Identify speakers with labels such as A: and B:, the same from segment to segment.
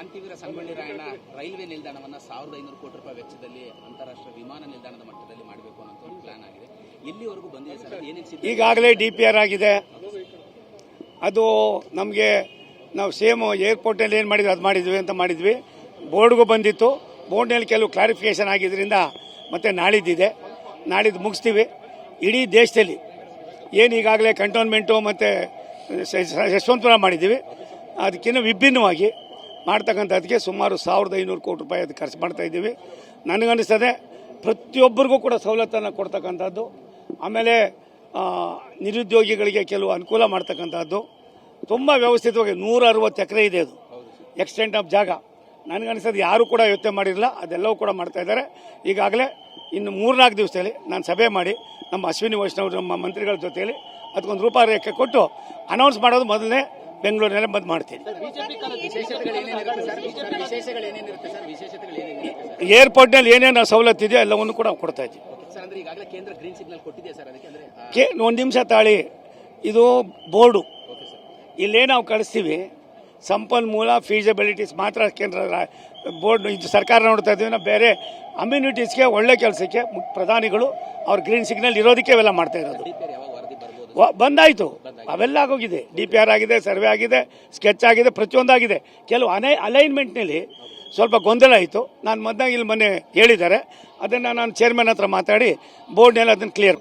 A: ಕ್ರಾಂತಿವೀರ Sangolli Rayanna railway ನಿಲ್ದಾಣವನ್ನು ಸಾವಿರದ ಐನೂರು ಕೋಟಿ ರೂಪಾಯಿ ವೆಚ್ಚದಲ್ಲಿ ಅಂತಾರಾಷ್ಟ್ರೀಯ ವಿಮಾನ ನಿಲ್ದಾಣದ ಮಟ್ಟದಲ್ಲಿ ಮಾಡಬೇಕು ಅನ್ನೋ ಒಂದು ಪ್ಲಾನ್ ಆಗಿದೆ. ಎಲ್ಲಿವರೆಗೂ ಬಂದಿದೆ ಸರ್? ಸಿದ್ಧ
B: ಈಗಾಗಲೇ ಡಿ ಪಿ ಆರ್ ಆಗಿದೆ. ಅದು ನಮಗೆ ನಾವು ಸೇಮ್ ಏರ್ಪೋರ್ಟ್ನಲ್ಲಿ ಏನು ಮಾಡಿದ್ವಿ, ಅದು ಮಾಡಿದ್ವಿ ಅಂತ ಮಾಡಿದ್ವಿ. ಬೋರ್ಡ್ಗೂ ಬಂದಿತ್ತು. ಬೋರ್ಡ್ನಲ್ಲಿ ಕೆಲವು ಕ್ಲಾರಿಫಿಕೇಷನ್ ಆಗಿದ್ದರಿಂದ ಮತ್ತೆ ನಾಳಿದ್ದಿದೆ. ನಾಳಿದ್ದು ಮುಗಿಸ್ತೀವಿ. ಇಡೀ ದೇಶದಲ್ಲಿ ಏನು ಈಗಾಗಲೇ ಕಂಟೋನ್ಮೆಂಟು ಮತ್ತು ಯಶವಂತಪುರ ಮಾಡಿದ್ದೀವಿ. ಅದಕ್ಕಿಂತ ವಿಭಿನ್ನವಾಗಿ ಮಾಡ್ತಕ್ಕಂಥದ್ದಕ್ಕೆ ಸುಮಾರು ಸಾವಿರದ ಐನೂರು ಕೋಟಿ ರೂಪಾಯಿ ಅದು ಖರ್ಚು ಮಾಡ್ತಾ ಇದ್ದೀವಿ. ನನಗನ್ನಿಸ್ತದೆ ಪ್ರತಿಯೊಬ್ಬರಿಗೂ ಕೂಡ ಸವಲತ್ತನ್ನು ಕೊಡ್ತಕ್ಕಂಥದ್ದು. ಆಮೇಲೆ ನಿರುದ್ಯೋಗಿಗಳಿಗೆ ಕೆಲವು ಅನುಕೂಲ ಮಾಡ್ತಕ್ಕಂಥದ್ದು. ತುಂಬ ವ್ಯವಸ್ಥಿತವಾಗಿ ನೂರ ಅರವತ್ತು ಎಕರೆ ಇದೆ ಅದು. ಎಕ್ಸ್ಟೆಂಟ್ ಆಫ್ ಜಾಗ. ನನಗನ್ನಿಸೋದು ಯಾರು ಕೂಡ ಯೋಚನೆ ಮಾಡಿರಲಿಲ್ಲ ಅದೆಲ್ಲವೂ ಕೂಡ ಮಾಡ್ತಾ ಇದ್ದಾರೆ. ಈಗಾಗಲೇ ಇನ್ನು ಮೂರ್ನಾಲ್ಕು ದಿವಸದಲ್ಲಿ ನಾನು ಸಭೆ ಮಾಡಿ, ನಮ್ಮ ಅಶ್ವಿನಿ ವೈಷ್ಣವ್, ನಮ್ಮ ಮಂತ್ರಿಗಳ ಜೊತೆಯಲ್ಲಿ ಅದಕ್ಕೊಂದು ರೂಪಾರೇಖೆ ಕೊಟ್ಟು ಅನೌನ್ಸ್ ಮಾಡೋದು ಮೊದಲನೇ ಬೆಂಗಳೂರಿನಲ್ಲೇ ಬಂದ್ ಮಾಡ್ತೀನಿ. ಏರ್ಪೋರ್ಟ್ನಲ್ಲಿ ಏನೇನು ಸವಲತ್ತು ಇದೆಯೋ ಎಲ್ಲವನ್ನು ಕೂಡ ಕೊಡ್ತಾ ಇದ್ದೀವಿ. ಕೆ ಒಂದು ನಿಮಿಷ ತಾಳಿ. ಇದು ಬೋರ್ಡು. ಇಲ್ಲೇ ನಾವು ಕಳಿಸ್ತೀವಿ. ಸಂಪನ್ಮೂಲ ಫೀಸಬಿಲಿಟೀಸ್ ಮಾತ್ರ ಕೇಂದ್ರ ಬೋರ್ಡ್ ಇದು ಸರ್ಕಾರ ನೋಡ್ತಾ ಇದ್ದೀವಿ. ನಾವು ಬೇರೆ ಅಮ್ಯುನಿಟೀಸ್ಗೆ ಒಳ್ಳೆ ಕೆಲಸಕ್ಕೆ ಪ್ರಧಾನಿಗಳು ಅವ್ರ ಗ್ರೀನ್ ಸಿಗ್ನಲ್ ಇರೋದಕ್ಕೆ ಇವೆಲ್ಲ ಮಾಡ್ತಾ ಇರೋದು. ಬಂದಾಯ್ತು. ಅವೆಲ್ಲ ಆಗೋಗಿದೆ. ಡಿ ಪಿ ಆರ್ ಆಗಿದೆ ಸರ್ವೆ ಆಗಿದೆ ಸ್ಕೆಚ್ ಆಗಿದೆ ಪ್ರತಿಯೊಂದಾಗಿದೆ ಕೆಲವು ಅನೈ ಅಲೈನ್ಮೆಂಟ್ನಲ್ಲಿ ಸ್ವಲ್ಪ ಗೊಂದಲ ಆಯಿತು. ನಾನು ಮೊದಲಾಗಿ ಇಲ್ಲಿ ಮೊನ್ನೆ ಹೇಳಿದ್ದಾರೆ. ಅದನ್ನು ನಾನು ಚೇರ್ಮನ್ ಹತ್ರ ಮಾತಾಡಿ ಬೋರ್ಡ್ನೆಲ್ಲ ಅದನ್ನು ಕ್ಲಿಯರ್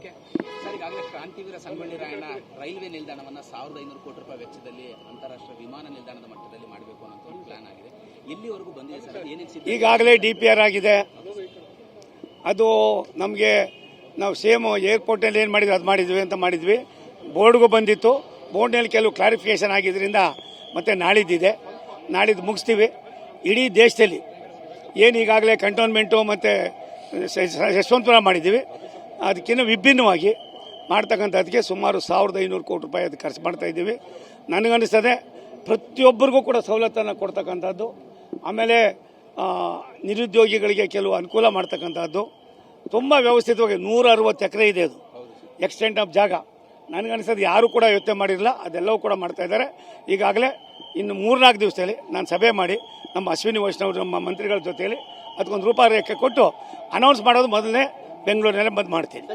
A: ಕ್ರಾಂತಿವೀರ ಸಂಗೊಳ್ಳಿ ರಾಯಣ್ಣ ರೈಲ್ವೆ ನಿಲ್ದಾಣವನ್ನು ಸಾವಿರದ ಐನೂರು ಕೋಟಿ ರೂಪಾಯಿ ವೆಚ್ಚದಲ್ಲಿ ಅಂತಾರಾಷ್ಟ್ರೀಯ ವಿಮಾನ ನಿಲ್ದಾಣದ ಮಟ್ಟದಲ್ಲಿ ಮಾಡಬೇಕು ಅನ್ನೋ ಒಂದು ಪ್ಲಾನ್ ಆಗಿದೆ. ಎಲ್ಲಿವರೆಗೂ ಬಂದಿದೆ ಸರ್?
B: ಈಗಾಗಲೇ ಡಿ ಪಿ ಆರ್ ಆಗಿದೆ. ಅದು ನಮಗೆ ನಾವು ಸೇಮ್ ಏರ್ಪೋರ್ಟಲ್ಲಿ ಏನು ಮಾಡಿದ್ವಿ ಅದು ಮಾಡಿದ್ವಿ ಅಂತ ಮಾಡಿದ್ವಿ. ಬೋರ್ಡ್ಗೂ ಬಂದಿತ್ತು. ಬೋರ್ಡ್ನಲ್ಲಿ ಕೆಲವು ಕ್ಲಾರಿಫಿಕೇಷನ್ ಆಗಿದ್ದರಿಂದ ಮತ್ತೆ ನಾಳಿದ್ದಿದೆ. ನಾಳಿದ್ದು ಮುಗಿಸ್ತೀವಿ. ಇಡೀ ದೇಶದಲ್ಲಿ ಏನು ಈಗಾಗಲೇ ಕಂಟೋನ್ಮೆಂಟು ಮತ್ತು ಯಶವಂತಪುರ ಮಾಡಿದ್ದೀವಿ. ಅದಕ್ಕಿಂತ ವಿಭಿನ್ನವಾಗಿ ಮಾಡ್ತಕ್ಕಂಥದ್ದಕ್ಕೆ ಸುಮಾರು ಸಾವಿರದ ಐನೂರು ಕೋಟಿ ರೂಪಾಯಿ ಅದು ಖರ್ಚು ಮಾಡ್ತಾ ಇದ್ದೀವಿ. ನನಗನ್ನಿಸ್ತದೆ, ಪ್ರತಿಯೊಬ್ಬರಿಗೂ ಕೂಡ ಸವಲತ್ತನ್ನು ಕೊಡ್ತಕ್ಕಂಥದ್ದು. ಆಮೇಲೆ ನಿರುದ್ಯೋಗಿಗಳಿಗೆ ಕೆಲವು ಅನುಕೂಲ ಮಾಡ್ತಕ್ಕಂಥದ್ದು. ತುಂಬ ವ್ಯವಸ್ಥಿತವಾಗಿ ನೂರ ಅರವತ್ತು ಎಕರೆ ಇದೆ ಅದು. ಎಕ್ಸ್ಟೆಂಟ್ ಆಫ್ ಜಾಗ. ನನಗನ್ನಿಸೋದು ಯಾರು ಕೂಡ ಯೋಚನೆ ಮಾಡಿರಲಿಲ್ಲ ಅದೆಲ್ಲವೂ ಕೂಡ ಮಾಡ್ತಾ ಇದ್ದಾರೆ. ಈಗಾಗಲೇ ಇನ್ನು ಮೂರ್ನಾಲ್ಕು ದಿವಸದಲ್ಲಿ ನಾನು ಸಭೆ ಮಾಡಿ ನಮ್ಮ ಅಶ್ವಿನಿ ವೈಷ್ಣವ್ ನಮ್ಮ ಮಂತ್ರಿಗಳ ಜೊತೆಯಲ್ಲಿ ಅದಕ್ಕೊಂದು ರೂಪಾರೇಖೆ ಕೊಟ್ಟು ಅನೌನ್ಸ್ ಮಾಡೋದು ಮೊದಲನೇ ಬೆಂಗಳೂರಿನಲ್ಲೇ ಬಂದ್ ಮಾಡ್ತೀನಿ.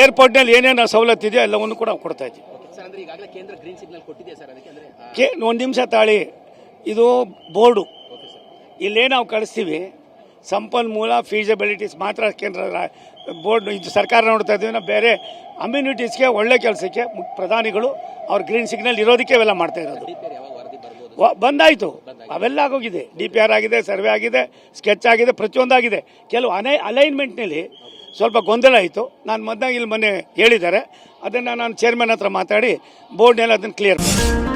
B: ಏರ್ಪೋರ್ಟ್ನಲ್ಲಿ ಏನೇನು ಸವಲತ್ತು ಇದೆಯೋ ಎಲ್ಲವನ್ನು ಕೂಡ ಕೊಡ್ತಾ ಇದ್ದೀವಿ ಒಂದು ನಿಮಿಷ ತಾಳಿ ಇದು ಬೋರ್ಡು. ಇಲ್ಲೇ ನಾವು ಕಳಿಸ್ತೀವಿ. ಸಂಪನ್ಮೂಲ ಫೀಸಬಿಲಿಟೀಸ್ ಮಾತ್ರ ಕೇಂದ್ರ ಬೋರ್ಡ್ ಇದು ಸರ್ಕಾರ ನೋಡ್ತಾ ಇದ್ದೀವಿ ನಾವು ಬೇರೆ ಅಮ್ಯುನಿಟೀಸ್ಗೆ ಒಳ್ಳೆ ಕೆಲಸಕ್ಕೆ ಪ್ರಧಾನಿಗಳು ಅವ್ರ ಗ್ರೀನ್ ಸಿಗ್ನಲ್ ಇರೋದಕ್ಕೆ ಅವೆಲ್ಲ ಮಾಡ್ತಾ ಇರೋದು. ಬಂದಾಯ್ತು. ಅವೆಲ್ಲ ಆಗೋಗಿದೆ. ಡಿ ಪಿ ಆರ್ ಆಗಿದೆ ಸರ್ವೆ ಆಗಿದೆ ಸ್ಕೆಚ್ ಆಗಿದೆ ಪ್ರತಿಯೊಂದಾಗಿದೆ ಕೆಲವು ಅನೈ ಅಲೈನ್ಮೆಂಟ್ನಲ್ಲಿ ಸ್ವಲ್ಪ ಗೊಂದಲ ಆಯಿತು. ನಾನು ಮೊದಲಾಗಿ ಇಲ್ಲಿ ಮೊನ್ನೆ ಹೇಳಿದ್ದಾರೆ. ಅದನ್ನು ನಾನು ಚೇರ್ಮನ್ ಹತ್ರ ಮಾತಾಡಿ ಬೋರ್ಡ್ನೆಲ್ಲ ಅದನ್ನು ಕ್ಲಿಯರ್ ಮಾಡಿ